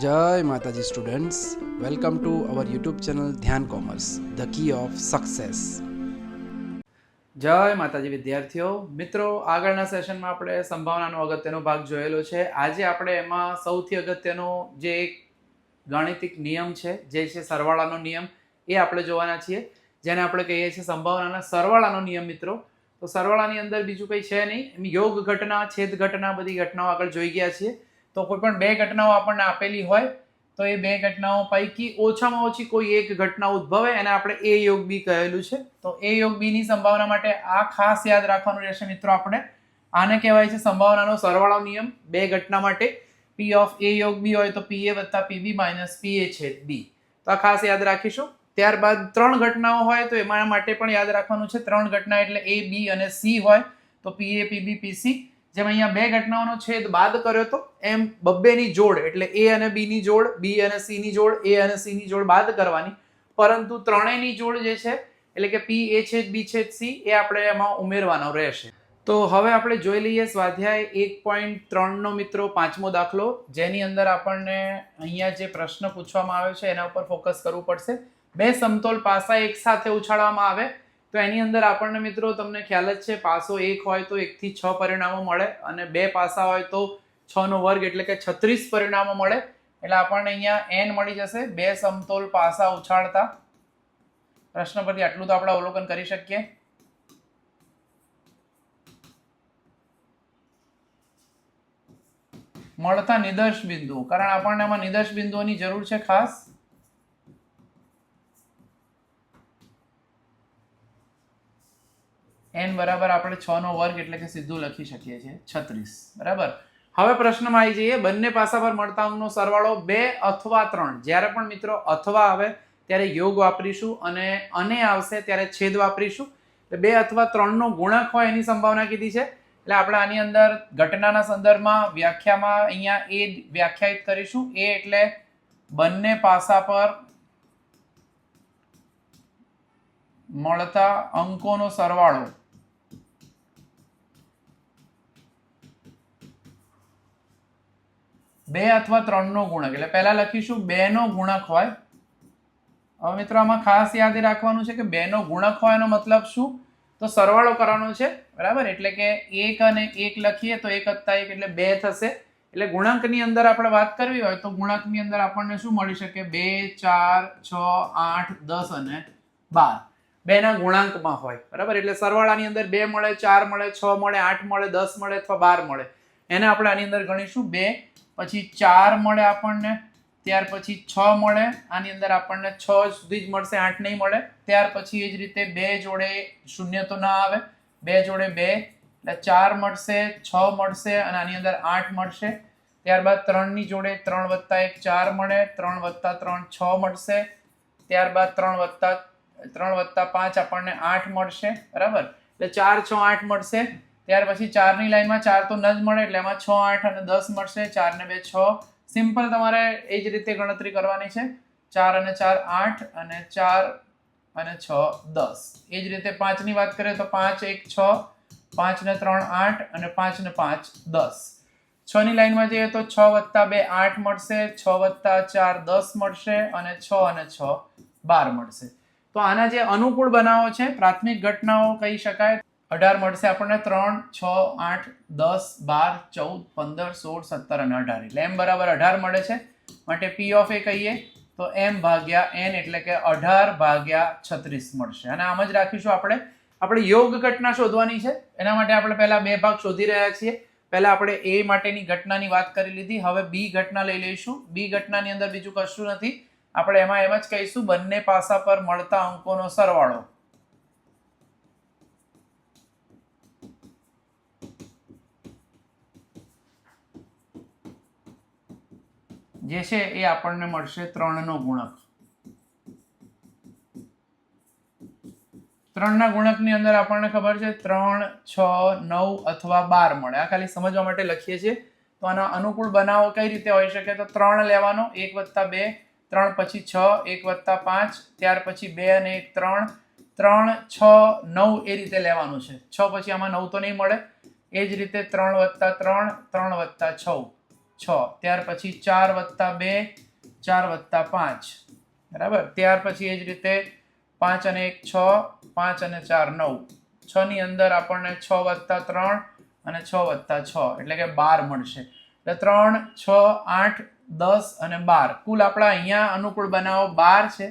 જય માતાજી students. Welcome to our YouTube channel Dhyan commerce, the key of success. જય માતાજી વિદ્યાર્થીઓ. મિત્રો, આગળના સેશનમાં આપણે સંભાવનાનો અગત્યનો ભાગ જોયેલો છે. આજે આપણે એમાં સૌથી અગત્યનો જે એક ગાણિતિક નિયમ છે, જે છે સરવાળાનો નિયમ, એ આપણે જોવાના છીએ. જેને આપણે કહીએ છીએ સંભાવનાના સરવાળાનો નિયમ, મિત્રો. તો સરવાળાની અંદર બીજું કંઈ છે નહીં. યોગ ઘટના, છેદ ઘટના બધી ઘટનાઓ આગળ જોઈ ગયા છીએ. તો કોઈ પણ બે ઘટનાઓ આપણને આપેલી હોય, તો એ બે ઘટનાઓ પૈકી ઓછામાં ઓછી કોઈ એક ઘટના ઉદ્ભવે એને આપણે એ યોગ બી કહેલું છે. તો એ યોગ બીની સંભાવના માટે આ ખાસ યાદ રાખવાનું રહેશે મિત્રો આપણે. આને કહેવાય છે સંભાવનાનો સરવાળો નિયમ. બે ઘટના માટે પી ઓફ એ યોગ બી હોય તો પી એ વત્તા પીબી માઇનસ પી એ છે બી તો આ ખાસ યાદ રાખીશું. ત્યારબાદ ત્રણ ઘટનાઓ હોય તો એમાં માટે પણ યાદ રાખવાનું છે. ત્રણ ઘટના એટલે એ બી અને સી હોય તો પી એ પીબી પીસી જેમ અહીંયા બે ઘટનાઓનો છેદ બાદ કર્યો તો, એમ બબ્બેની જોડ, એટલે એ અને બી ની જોડ, બી અને સી ની જોડ, એ અને સી ની જોડ બાદ કરવાની. પરંતુ ત્રણેયની જોડ જે છે, એટલે કે પી, એ છેદ, બી છેદ, સી, એ આપણે એમાં ઉમેરવાનો રહેશે. તો હવે આપણે જોઈ લઈએ સ્વાધ્યાય એક પોઈન્ટ ત્રણનો મિત્રો પાંચમો દાખલો, જેની અંદર આપણને અહીંયા જે પ્રશ્ન પૂછવામાં આવ્યો છે, એના ઉપર ફોકસ કરવું પડશે. બે સમતોલ પાસા એક સાથે ઉછાળવામાં આવે તો એની અંદર આપણને મિત્રો તમને ખ્યાલ જ છે, પાસો એક હોય તો એકથી છ પરિણામો મળે અને બે પાસા હોય તો છ નો વર્ગ એટલે કે છત્રીસ પરિણામો મળે. એટલે આપણને અહીંયા એન મળી જશે. બે સમતોલ પાસા ઉછાળતા. પ્રશ્ન પરથી આટલું તો આપણે અવલોકન કરી શકીએ. મળતા નિદર્શ બિંદુ કારણ આપણને એમાં નિદર્શ બિંદુઓની જરૂર છે ખાસ. એન બરાબર આપણે છ નો વર્ગ એટલે કે સીધું લખી શકીએ છીએ છત્રીસ. બરાબર? હવે પ્રશ્નમાં આવી જઈએ. બંને પાસા પર મળતા અંકનો સરવાળો બે અથવા ત્રણ. જ્યારે પણ મિત્રો અથવા આવે, ત્યારે યોગ વાપરીશું અને અને આવશે ત્યારે છેદ વાપરીશું. એટલે બે અથવા ત્રણનો ગુણક હોય એની સંભાવના કીધી છે. એટલે આપણે આની અંદર ઘટનાના સંદર્ભમાં વ્યાખ્યામાં અહીંયા એ વ્યાખ્યાયિત કરીશું. એ એટલે બંને પાસા પર મળતા અંકોનો સરવાળો બે અથવા ત્રણનો ગુણક. એટલે પહેલા લખીશું બે નો ગુણક હોય. હવે મિત્રો આમાં ખાસ યાદ રાખવાનું છે કે બે નો ગુણક હોય એનો મતલબ શું? તો સરવાળો કરવાનો છે, બરાબર? એટલે કે એક અને એક લખીએ તો એક વત્તા એક એટલે બે થશે. એટલે ગુણાંકની અંદર આપણે વાત કરવી હોય તો ગુણાંકની અંદર આપણને શું મળી શકે? બે, ચાર, છ, આઠ, દસ અને બાર. બેના ગુણાંકમાં હોય, બરાબર? એટલે સરવાળાની અંદર બે મળે, ચાર મળે, છ મળે, આઠ મળે, દસ મળે અથવા બાર મળે. એને આપણે આની અંદર ગણીશું બે પછી ચાર મળે આપણને, ત્યાર પછી છ મળે, આની અંદર આપણને છ સુધી જ મળશે, આઠ નહીં મળે. ત્યાર પછી એ જ રીતે બે જોડે શૂન્ય તો ના આવે. બે જોડે બે, એટલે ચાર મળશે, છ મળશે અને આની અંદર આઠ મળશે. ત્યારબાદ ત્રણની જોડે ત્રણ વત્તા એક ચાર મળે, ત્રણ વત્તા ત્રણ છ મળશે. ત્યારબાદ ત્રણ વત્તા ત્રણ વત્તા પાંચ આપણને આઠ મળશે. બરાબર? એટલે ચાર, છ, આઠ મળશે. ત્યાર પછી ચારની લાઈનમાં ચાર તો ન જ મળે, એટલે એમાં છ, આઠ અને દસ મળશે. ચાર ને બે, છ. સિમ્પલ તમારે એ જ રીતે ગણતરી કરવાની છે. ચાર અને ચાર, આઠ અને ચાર અને છ, દસ. એ જ રીતે પાંચની વાત કરીએ તો પાંચ, એક, છ, પાંચ ને ત્રણ, આઠ અને પાંચ ને પાંચ, દસ. છ ની લાઈનમાં જઈએ તો છ વત્તા બે, આઠ મળશે. છ વત્તા ચાર, દસ મળશે અને છ અને છ, બાર મળશે. તો આના જે અનુકૂળ બનાવો છે, પ્રાથમિક ઘટનાઓ કહી શકાય. અઢાર મળશે આપણને ત્રણ, છ, આઠ, દસ, બાર, ચૌદ, પંદર, સોળ, સત્તર અને અઢાર. એટલે એમ બરાબર અઢાર મળે છે. માટે પી ઓફ એ કહીએ, તો એમ ભાગ્યા એન એટલે કે અઢાર ભાગ્યા છત્રીસ મળશે. અને આમ જ રાખીશું આપણે. આપણે યોગ ઘટના શોધવાની છે. એના માટે આપણે પહેલા બે ભાગ શોધી રહ્યા છીએ. પહેલા આપણે એ માટેની ઘટનાની વાત કરી લીધી. હવે બી ઘટના લઈ લઈશું. બી ઘટનાની અંદર બીજું કશું નથી. આપણે એમાં એમ જ કહીશું, બંને પાસા પર મળતા અંકોનો સરવાળો. જે છે એ આપણને મળશે ત્રણનો ગુણક. ત્રણના ગુણકની અંદર આપણને ખબર છે ત્રણ, છ, નવ અથવા બાર મળે. આ ખાલી સમજવા માટે લખીએ છીએ. તો આના અનુકૂળ બનાવો કઈ રીતે હોઈ શકે? તો ત્રણ લેવાનો. એક વત્તા બે, ત્રણ પછી છ, એક વત્તા પાંચ, ત્યાર પછી બે અને એક ત્રણ. ત્રણ, છ, નવ એ રીતે લેવાનું છે. છ પછી આમાં નવ તો નહીં મળે. એ જ રીતે ત્રણ વત્તા ત્રણ ત્રણ વત્તા છ. છ. ત્યાર પછી ચાર વત્તા બે, ચાર વત્તા પાંચ. બરાબર? ત્યાર પછી એ જ રીતે પાંચ અને એક છ, પાંચ અને ચાર નવ. છ ની અંદર આપણને છ વત્તા ત્રણ અને છ વત્તા છ, એટલે કે બાર મળશે. એટલે ત્રણ, છ, આઠ, દસ અને બાર. કુલ આપણા અહીંયા અનુકૂળ બનાવો બાર છે.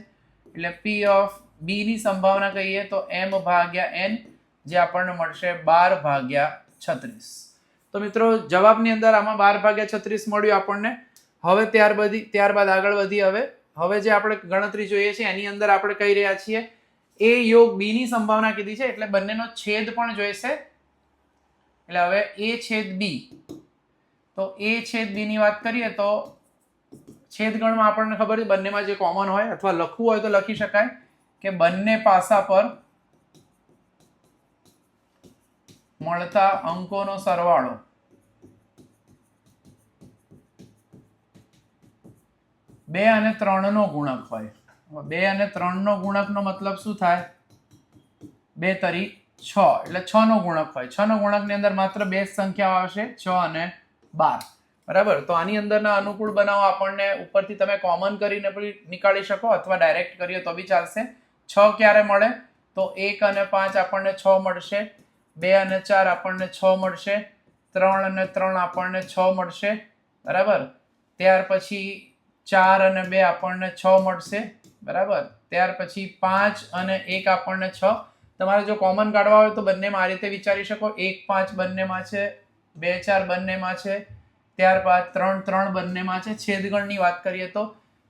એટલે પી ઓફ બી ની સંભાવના કહીએ તો એમ ભાગ્યા એન જે આપણને મળશે બાર ભાગ્યા છત્રીસ. તો મિત્રો, જવાબની અંદર આમાં બાર ભાગ્યા છત્રીસ મળ્યું આપણને. હવે ત્યાર બધી, ત્યારબાદ આગળ વધી હવે. હવે જે આપણે ગણતરી જોઈએ છે એની અંદર આપણે કહી રહ્યા છીએ, એ યોગ બી ની સંભાવના કીધી છે, એટલે બંનેનો છેદ પણ જોઈશે. એટલે હવે એ છેદ બી. તો એ છેદ બી ની વાત કરીએ તો છેદગણમાં આપણને ખબર છે, બંનેમાં જે કોમન હોય અથવા લખવું હોય તો લખી શકાય કે બંને પાસા પર મળતા અંકોનો સરવાળો. બે અને ત્રણનો ગુણક હોય. બે અને ત્રણનો ગુણકનો મતલબ શું થાય? બે તરી છ. એટલે છ નો ગુણક હોય. છ નો ગુણકની અંદર માત્ર બે સંખ્યાઓ આવશે. છ અને બાર. બરાબર? તો આની અંદરના અનુકૂળ બનાવો આપણને ઉપરથી તમે કોમન કરીને પણ નીકાળી શકો અથવા ડાયરેક્ટ કરીએ તો બી ચાલશે. છ ક્યારે મળે? તો એક અને પાંચ આપણને છ મળશે. બે અને ચાર આપણને છ મળશે, ત્રણ અને ત્રણ આપણને છ મળશે, બરાબર? ત્યાર પછી ચાર અને બે આપણને છ મળશે, બરાબર? ત્યાર પછી પાંચ અને એક આપણને છ. તમારે જો કોમન કાઢવા હોય તો બંનેમાં આ રીતે વિચારી શકો. એક, પાંચ બંનેમાં છે, બે, ચાર બંનેમાં છે ત્યારબાદ ત્રણ ત્રણ બંનેમાં છે. છેદગણની વાત કરીએ તો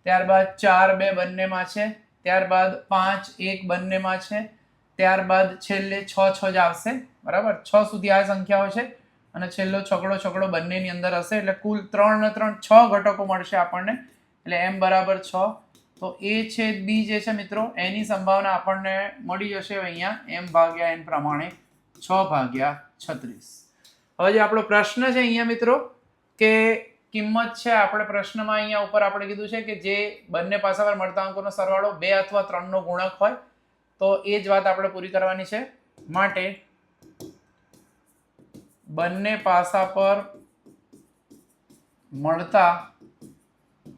ત્યારબાદ ચાર બે બંનેમાં છે ત્યારબાદ પાંચ એક બંનેમાં છે ત્યારબાદ છેલ્લે છ છ જ આવશે. બરાબર? છ સુધી આ સંખ્યાઓ છે અને છેલ્લો છકડો છકડો બંનેની અંદર હશે. એટલે કુલ ત્રણ ને ત્રણ છ ઘટકો મળશે આપણને. એટલે એમ બરાબર છ. તો એ છે બી જે છે મિત્રો, એની સંભાવના આપણને મળી જશે અહીંયા. એમ ભાગ્યા એન પ્રમાણે છ ભાગ્યા છત્રીસ. હવે જે આપણો પ્રશ્ન છે અહીંયા મિત્રો, કે કિંમત છે, આપણે પ્રશ્નમાં અહીંયા ઉપર આપણે કીધું છે કે જે બંને પાસા પર મળતા અંકોનો સરવાળો બે અથવા ત્રણનો ગુણક હોય તો એ જ વાત આપણે પૂરી કરવાની છે. માટે બંને પાસા પર મળતા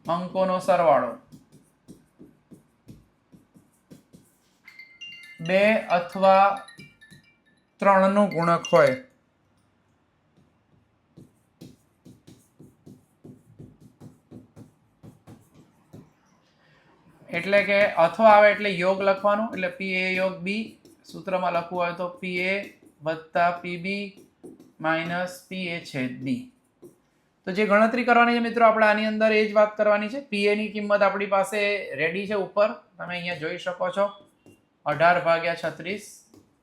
અંકોનો સરવાળો. બે અથવા ત્રણનો ગુણક હોય. એટલે કે અથવા આવે એટલે યોગ લખવાનું, એટલે પી એ યોગ બી સૂત્રમાં લખવું હોય તો પી એ વત્તા પી બી માઇનસ પી એ છેદ બી તો જે ગણતરી કરવાની છે મિત્રો, આપણે આની અંદર એ જ વાત કરવાની છે. પી એની કિંમત આપણી પાસે રેડી છે ઉપર. તમે અહીંયા જોઈ શકો છો. અઢાર ભાગ્યા છત્રીસ.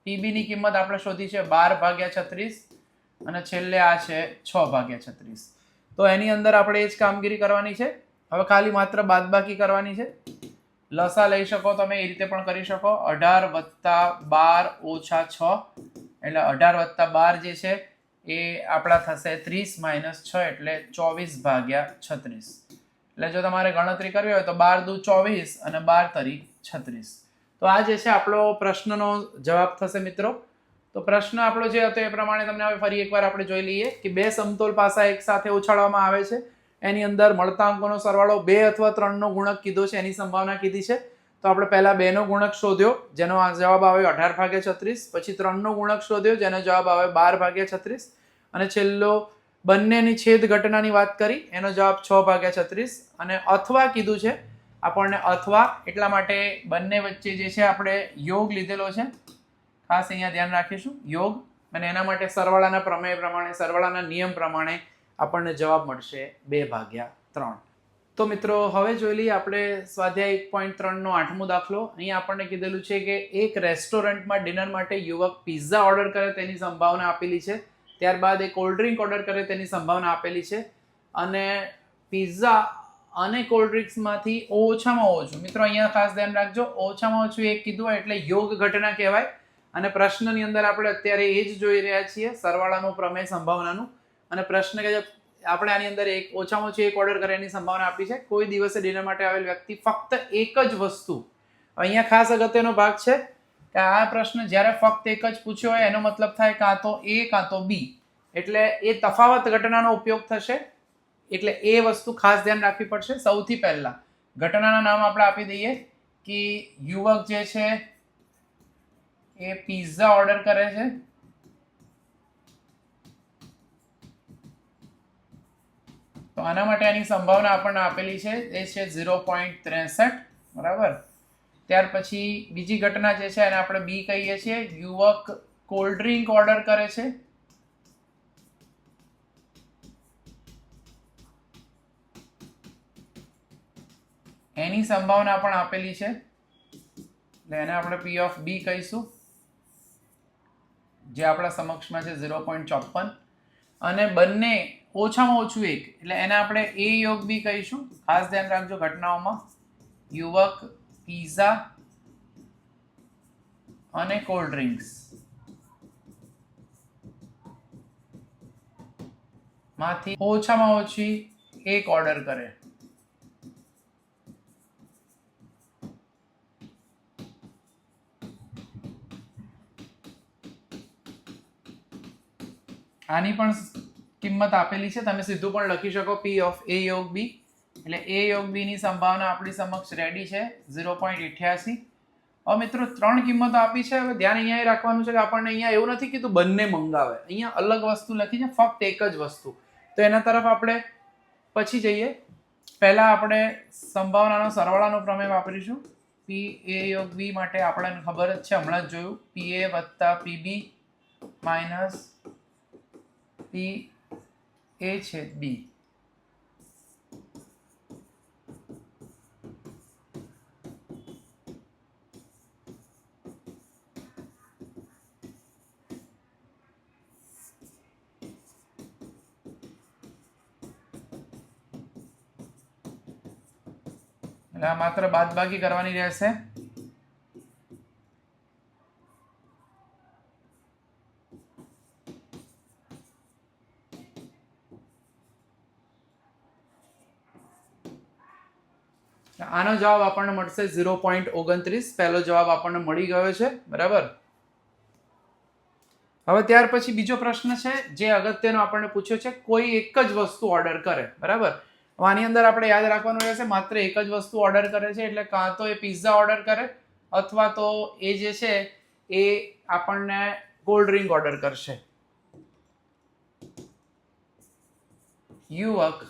પીબીની કિંમત આપણે શોધી છે બાર ભાગ્યા છત્રીસ. અને છેલ્લે આ છે છ ભાગ્યા છત્રીસ. તો એની અંદર આપણે એ જ કામગીરી કરવાની છે. હવે ખાલી માત્ર બાદબાકી કરવાની છે. લસા લઈ શકો તમે એ રીતે પણ કરી શકો. અઢાર વત્તા બાર ઓછા છ. એટલે અઢાર વત્તા બાર જે છે, એ આપણા થશે ત્રીસ માઇનસ છ એટલે ચોવીસ ભાગ્યા છત્રીસ. એટલે જો તમારે ગણતરી કરવી હોય તો બાર દુ ચોવીસ અને બાર તરી છત્રીસ. તો આ જે છે, આપણો પ્રશ્નનો જવાબ થશે મિત્રો. તો પ્રશ્ન આપણો જે હતો એ પ્રમાણે તમને હવે ફરી એકવાર આપણે જોઈ લઈએ કે બે સમતોલ પાસા એક સાથે ઉછાળવામાં આવે છે. એની અંદર મળતા અંકોનો સરવાળો બે અથવા ત્રણનો ગુણક કીધો છે, એની સંભાવના કીધી છે. તો આપણે પહેલાં બેનો ગુણક શોધ્યો, જેનો જવાબ આવે અઢાર ભાગ્યા છત્રીસ, પછી ત્રણનો ગુણક શોધ્યો, જેનો જવાબ આવે બાર ભાગ્યા છત્રીસ. અને છેલ્લો, બંનેની છેદ ઘટનાની વાત કરી, એનો જવાબ છ ભાગ્યા છત્રીસ. અને અથવા કીધું છે, આપણને અથવા એટલા માટે બંને વચ્ચે જે છે, આપણે યોગ લીધેલો છે. ખાસ અહીંયા ધ્યાન રાખીશું, યોગ, અને એના માટે સરવાળાના પ્રમેય પ્રમાણે, સરવાળાના નિયમ પ્રમાણે આપણને જવાબ મળશે બે ભાગ્યા ત્રણ. તો મિત્રો, હવે જોઈ લઈએ આપણે સ્વાધ્યાય એક પોઈન્ટ ત્રણનો આઠમો દાખલો. અહીંયા આપણને કીધેલું છે કે એક રેસ્ટોરન્ટમાં ડિનર માટે યુવક પિઝા ઓર્ડર કરે તેની સંભાવના આપેલી છે. ત્યારબાદ એ કોલ્ડ ડ્રિંક ઓર્ડર કરે તેની સંભાવના આપેલી છે. અને પિઝા અને કોલ્ડ ડ્રિંક્સમાંથી ઓછામાં ઓછું, મિત્રો અહીંયા ખાસ ધ્યાન રાખજો, ઓછામાં ઓછું એક કીધું હોય એટલે યોગ ઘટના કહેવાય. અને પ્રશ્નની અંદર આપણે અત્યારે એ જ જોઈ રહ્યા છીએ, સરવાળાનું પ્રમેય સંભાવનાનું. અને પ્રશ્ન કે આપણે આની અંદર એક ઓછામાં ઓછી એક ઓર્ડર કરે એની સંભાવના આપી છે, કોઈ દિવસે ડિનર માટે આવેલ વ્યક્તિ ફક્ત એક જ વસ્તુ. અહીંયા ખાસ અગત્યનો ભાગ છે કે આ પ્રશ્ન જ્યારે ફક્ત એક જ પૂછ્યો હોય, એનો મતલબ થાય કાં તો એ, કાં તો બી. એટલે એ તફાવત ઘટનાનો ઉપયોગ થશે. એટલે એ વસ્તુ ખાસ ધ્યાન રાખવી પડશે. સૌથી પહેલા ઘટનાના નામ આપણે આપી દઈએ કે યુવક જે છે, એ પિઝા ઓર્ડર કરે છે. તો આના માટે આની સંભાવના આપણને આપેલી છે, એ છે ઝીરો પોઈન્ટ ત્રેસઠ, બરાબર? ત્યાર પછી બીજી ઘટના જે છે એને આપણે બી કહીએ છીએ, યુવક કોલ્ડ ડ્રિંક ઓર્ડર કરે છે. એની સંભાવના પણ આપેલી છે. એટલે એને આપણે પી ઓફ બી કહીશું, જે આપણા સમક્ષમાં છે ઝીરો પોઈન્ટ ચોપન. અને બંને ઓછામાં ઓછું એક. એટલે એને આપણે એ યોગ બી કહીશું. ખાસ ધ્યાન રાખજો ઘટનાઓમાં. યુવક, પીઝા અને કોલ્ડ ડ્રિંક્સમાંથી ઓછામાં ઓછી એક ઓર્ડર કરે. આની પણ કિંમત આપેલી છે. તમે સીધું પણ લખી શકો. પી ઓફ એ યોગ બી એટલે એ યોગ બીની સંભાવના આપણી સમક્ષ રેડી છે. ઝીરો પોઈન્ટ અઠ્યાસી. હવે મિત્રો, ત્રણ કિંમતો આપી છે. હવે ધ્યાન અહીંયા રાખવાનું છે કે આપણને અહીંયા એવું નથી કીધું બંને મંગાવે. અહીંયા અલગ વસ્તુ લખી છે, ફક્ત એક જ વસ્તુ. તો એના તરફ આપણે પછી જઈએ. પહેલાં આપણે સંભાવનાનો સરવાળાનો પ્રમેય વાપરીશું. પી એ યોગ બી માટે આપણને ખબર જ છે, હમણાં જ જોયું. પી એ વત્તા પીબી માઇનસ પી એ છે બી એટલે આ માત્ર બાદબાકી કરવાની રહેશે. આનો જવાબ આપણને મળશે ઝીરો પોઈન્ટ ઓગણત્રીસ. પહેલો જવાબ આપણને મળી ગયો છે. બરાબર? હવે ત્યાર પછી બીજો પ્રશ્ન છે, જે અગત્યનો આપણને પૂછ્યો છે, કોઈ એક જ વસ્તુ ઓર્ડર કરે. બરાબર? આની અંદર આપણે યાદ રાખવાનું રહેશે, માત્ર એક જ વસ્તુ ઓર્ડર કરે છે, એટલે કાં તો એ પિઝા ઓર્ડર કરે, અથવા તો એ જે છે, એ આપણને કોલ્ડ ડ્રિંક ઓર્ડર કરશે. યુવક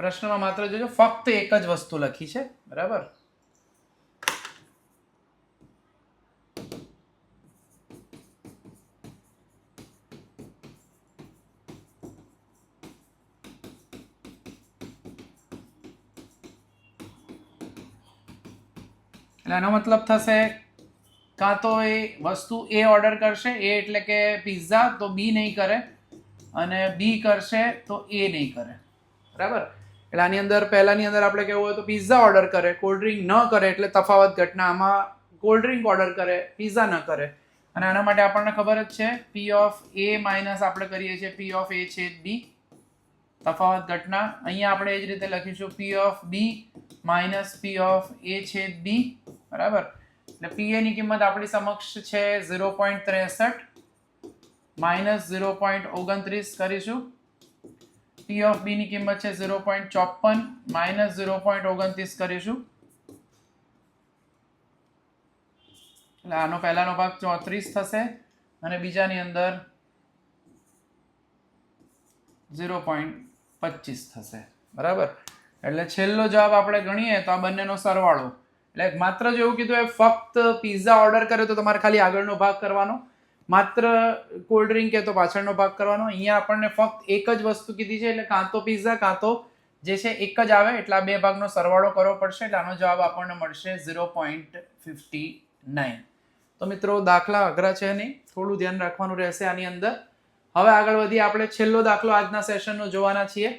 પ્રશ્નમાં માત્ર જોજો, ફક્ત એક જ વસ્તુ લખી છે, બરાબર? એટલે એનો મતલબ થશે, કાં તો એ વસ્તુ એ ઓર્ડર કરશે, એ એટલે કે પિઝા, તો બી નહીં કરે, અને બી કરશે, તો એ નહીં કરે. બરાબર? એટલે આની અંદર, પહેલાની અંદર આપણે કેવું હોય તો પિઝા ઓર્ડર કરે કોલ્ડ ડ્રિંક ન કરે એટલે તફાવત ઘટના. આમાં કોલ્ડ ડ્રિંક ઓર્ડર કરે પિઝા ન કરે. અને આના માટે આપણને ખબર જ છે પી ઓફ એ માઇનસ આપણે કરીએ છીએ પી ઓફ એ છે બી તફાવત ઘટના. અહીંયા આપણે એ જ રીતે લખીશું P of B minus P of A છે બી બરાબર? એટલે પી એની કિંમત આપણી સમક્ષ છે ઝીરો પોઈન્ટ ત્રેસઠ. માઇનસ ઝીરો પોઈન્ટ ઓગણત્રીસ કરીશું. પી ઓફ બીની કિંમત છે ઝીરો પોઈન્ટ ચોપન માઇનસ ઝીરો પોઈન્ટ ઓગણત્રીસ કરીશું. એટલે આનો પહેલાનો ભાગ ચોત્રીસ થશે અને બીજાની અંદર ઝીરો પોઈન્ટ પચીસ થશે. બરાબર? એટલે છેલ્લો જવાબ આપણે ગણીએ તો આ બંનેનો સરવાળો. એટલે માત્ર જેવું કીધું એ ફક્ત પીઝા ઓર્ડર કર્યો તો તમારે ખાલી આગળનો ભાગ કરવાનો. માત્ર કોલ્ડ ડ્રિંક કે તો પાછળનો ભાગ કરવાનો. અહીંયા આપણને ફક્ત એક જ વસ્તુ કીધી છે, એટલે કાં તો પિઝા કાં તો જે છે એક જ આવે, એટલે બે ભાગનો સરવાળો કરવો પડશે, એટલે આનો જવાબ આપણને મળશે ઝીરો પોઈન્ટ ફિફ્ટી નાઇન તો મિત્રો, દાખલા અઘરા છે નહીં, થોડું ધ્યાન રાખવાનું રહેશે આની અંદર. હવે આગળ વધી આપણે છેલ્લો દાખલો આજના સેશનનો જોવાના છીએ,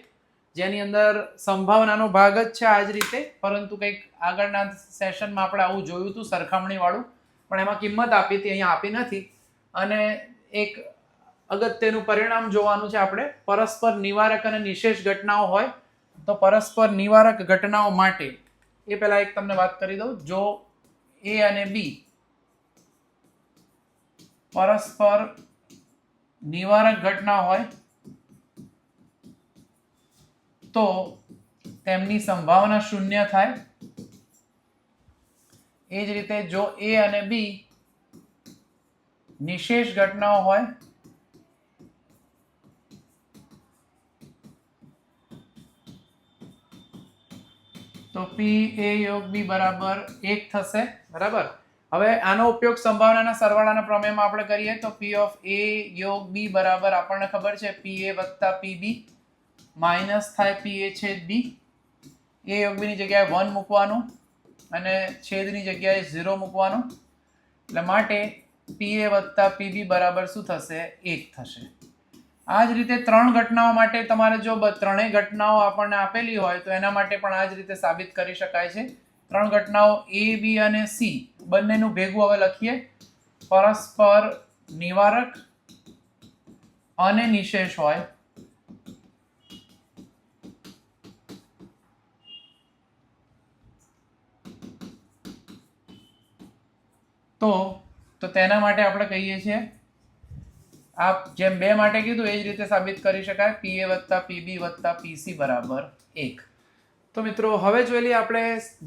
જેની અંદર સંભાવનાનો ભાગ જ છે આ જ રીતે, પરંતુ કંઈક આગળના સેશનમાં આપણે આવું જોયું હતું સરખામણીવાળું, પણ એમાં કિંમત આપી હતી, અહીંયા આપી નથી. અને એક અગત્યનું પરિણામ જોવાનું છે આપણે, પરસ્પર નિવારક અને નિશેષ ઘટનાઓ હોય તો પરસ્પર નિવારક ઘટનાઓ માટે, એ પહેલા એક તમને વાત કરી દઉં, જો એ અને બી પરસ્પર નિવારક ઘટના હોય તો તેમની સંભાવના શૂન્ય થાય. એ જ રીતે જો એ અને બી નિશેષ ઘટનાઓ હોય, તો પી એ યોગ બી બરાબર એક થશે, બરાબર? હવે આનો ઉપયોગ સંભાવનાના સરવાળાના પ્રમેયમાં આપણે કરીએ તો પી ઓફ એ યોગ બી બરાબર આપણને ખબર છે પી એ વત્તા પી બી માઇનસ થાય પી એ છેદ બી એ યોગ બીની જગ્યાએ વન મૂકવાનું અને છેદની જગ્યાએ ઝીરો મૂકવાનું. એટલે માટે પી એ વત્તા પીબી બરાબર શું થશે? એક થશે. આ જ રીતે ત્રણ ઘટનાઓ માટે તમારે જો ત્રણેય ઘટનાઓ આપણને આપેલી હોય, તો એના માટે પણ આ જ રીતે સાબિત કરી શકાય છે. ત્રણ ઘટનાઓ એ, બી અને સી. બંનેનું ભેગું હવે લખીએ. પરસ્પર નિવારક અને નિશેષ હોય. તો તો તેના માટે આપણે કહીએ છીએ આ જેમ બે માટે કીધું, એ જ રીતે સાબિત કરી શકાય. પી એ વત્તા પીબી વત્તા પીસી બરાબર એક. તો મિત્રો, હવે જોયેલી આપણે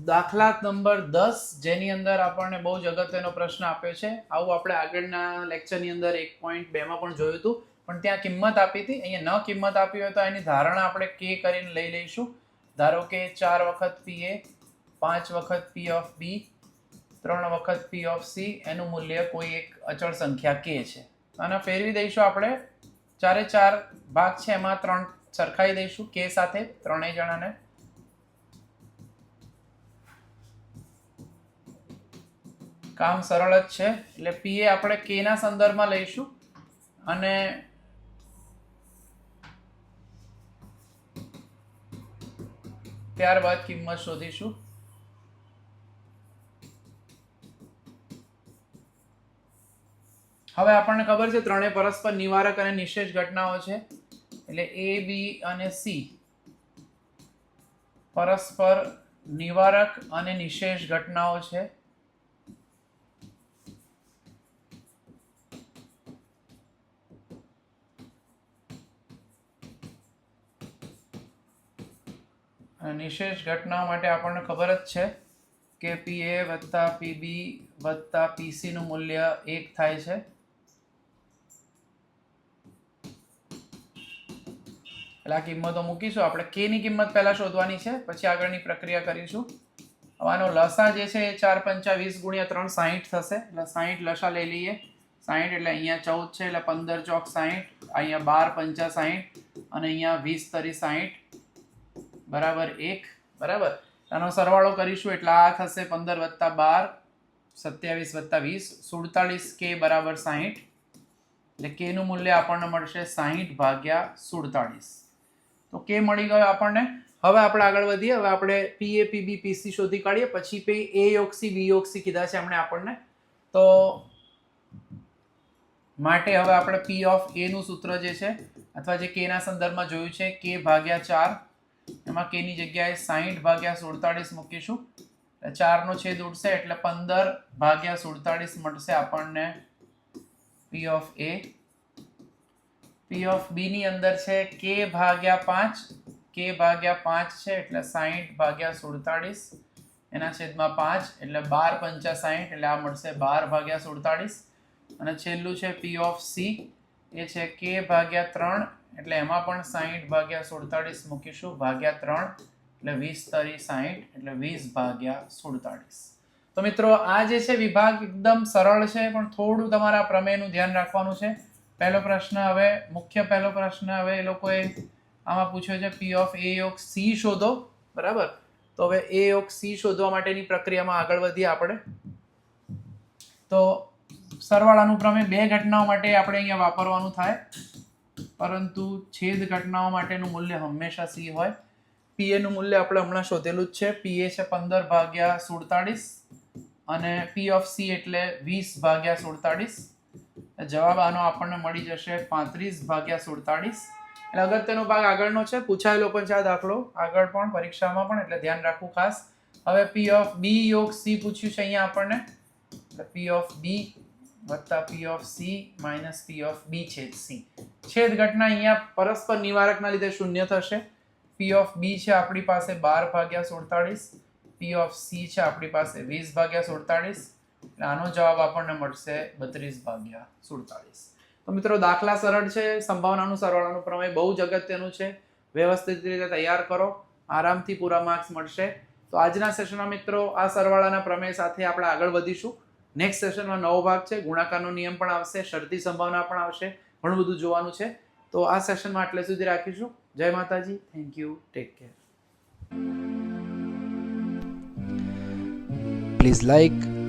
દાખલા નંબર દસ, જેની અંદર આપણને બહુ જ અગત્યનો પ્રશ્ન આપ્યો છે. આવું આપણે આગળના લેક્ચરની અંદર એક પોઈન્ટ બેમાં પણ જોયું હતું. પણ ત્યાં કિંમત આપી હતી. અહીંયા ન કિંમત આપી હોય તો એની ધારણા આપણે કે કરીને લઈ લઈશું. ધારો કે ચાર વખત પી એ પાંચ વખત પી ઓફ બી ત્રણ વખત પી ઓફ સી એનું મૂલ્ય કોઈ એક અચળ સંખ્યા કે છે. અને ફેરવી દઈશું આપણે. ચારે ચાર ભાગ છે, એમાં ત્રણ સરખાવી દઈશું કે સાથે ત્રણેય જણાને. કામ સરળ જ છે, એટલે પી એ આપણે કે ના સંદર્ભમાં લઈશું. અને ત્યારબાદ કિંમત શોધીશું. હવે આપણને ખબર છે ત્રણેય પરસ્પર નિવારક અને નિશેષ ઘટનાઓ છે. એટલે એ બી અને સી પરસ્પર નિવારક અને નિશેષ ઘટનાઓ છે. નિશેષ ઘટનાઓ માટે આપણને ખબર જ છે કે પી એ વત્તા પીબી વત્તા પીસીનું મૂલ્ય એક થાય છે. એટલે આ કિંમતો મૂકીશું. આપણે કે ની કિંમત પહેલા શોધવાની છે, પછી આગળની પ્રક્રિયા કરીશું. આનો લસા જે છે એ ચાર પંચા વીસ ગુણ્યા ત્રણ સાહીઠ થશે. એટલે સાહીઠ લસા લઈ લઈએ. સાહીઠ એટલે અહીંયા ચૌદ છે, એટલે પંદર ચોક સાહીઠ, અહીંયા બાર પંચા સાહીઠ, અને અહીંયા વીસ તરી સાહીઠ. બરાબર એક. બરાબર? આનો સરવાળો કરીશું એટલે આ થશે પંદર વત્તા બાર, સત્યાવીસ વત્તા વીસ સુડતાલીસ કે બરાબર સાહીઠ. એટલે કેનું મૂલ્ય આપણને મળશે સાહીઠ ભાગ્યા સુડતાલીસ તો કે મળી ગયો આપણને. હવે આપણે આગળ વધીએ. હવે આપણે પી એ પીસી શોધી કાઢીએ. પછી પે એ ઓક્સી બી યોગસી કીધા છે એમણે આપણને. તો માટે હવે આપણે પી ઓફ એ નું સૂત્ર જે છે, અથવા જે કે ના સંદર્ભમાં જોયું છે કે ભાગ્યા ચાર. એમાં કે ની જગ્યાએ સાહીઠ ભાગ્યા સુડતાલીસ મૂકીશું. ચાર ચારનો છેદ ઉડશે, એટલે પંદર ભાગ્યા સુડતાલીસ મળશે આપણને પી of A P of B ની અંદર છે કે ભાગ્યા પાંચ કે ભાગ્યા પાંચ છે એટલે સાહીઠ ભાગ્યા સુડતાળીસ. એના છેદમાં પાંચ એટલે બાર પંચા સાહીઠ એટલે આ મળશે બાર ભાગ્યા સુડતાલીસ અને છેલ્લું છે પી ઓફ સી એ છે કે ભાગ્યા ત્રણ એટલે એમાં પણ સાહીઠ ભાગ્યા સુડતાળીસ મૂકીશું. ભાગ્યા ત્રણ એટલે વીસ તરી સાહીઠ એટલે વીસ ભાગ્યા સુડતાળીસ. તો મિત્રો, આ જે છે વિભાગ એકદમ સરળ છે, પણ થોડું તમારા પ્રમેયનું ધ્યાન રાખવાનું છે. પહેલો પ્રશ્ન હવે, મુખ્ય પહેલો પ્રશ્ન હવે એ લોકોએ આમાં પૂછ્યો છે પી ઓફ એ યોગ સી શોધો, બરાબર? તો હવે એ યોગ સી શોધવા માટેની પ્રક્રિયામાં આગળ વધીએ આપણે. તો સરવાળ અનુક્રમે બે ઘટનાઓ માટે આપણે અહીંયા વાપરવાનું થાય. પરંતુ છેદ ઘટનાઓ માટેનું મૂલ્ય હંમેશા સી હોય. પીએનું મૂલ્ય આપણે હમણાં શોધેલું જ છે. પીએ છે પંદર ભાગ્યા સુડતાળીસ અને પી ઓફ સી એટલે વીસ ભાગ્યા સુડતાલીસ જવાબ આનો આપણને મળી જશે પાંત્રીસ ભાગ્યા સુડતાલીસ એટલે અગત્યનો ભાગ આગળનો છે, પૂછાયેલો પણ છે આ દાખલો. આગળ પણ, પરીક્ષામાં પણ, એટલે ધ્યાન રાખવું ખાસ. હવે પી ઓફ બી યોગ સી પૂછ્યું છે અહીંયા આપણને. એટલે પી ઓફ બી વત્તા P of C minus P of B છેદ સી છેદ ઘટના અહીંયા પરસ્પર નિવારકના લીધે શૂન્ય થશે. પી ઓફ બી છે આપણી પાસે બાર ભાગ્યા સુડતાળીસ. પી ઓફ સી છે આપણી પાસે વીસ ભાગ્યા સુડતાળીસ. એટલે આનો જવાબ આપણને મળશે બત્રીસ ભાગ્યા સુડતાળીસ. તો મિત્રો દાખલા સરળ છે સંભાવનાનું સરવાળાનું પ્રમેય બહુ જ અગત્યનું છે. વ્યવસ્થિત રીતે તૈયાર કરો આરામથી પૂરા માર્ક્સ મળશે. તો આજના સેશનમાં મિત્રો આ સરવાળાના પ્રમેય સાથે આપણે આગળ વધીશું. નેક્સ્ટ સેશનમાં નવો ભાગ છે ગુણાકારનો નિયમ પણ આવશે શરતી સંભાવના પણ આવશે ઘણું બધું જોવાનું છે. તો આ સેશનમાં આટલે સુધી રાખીશું. જય માતાજી thank you take care. Please like,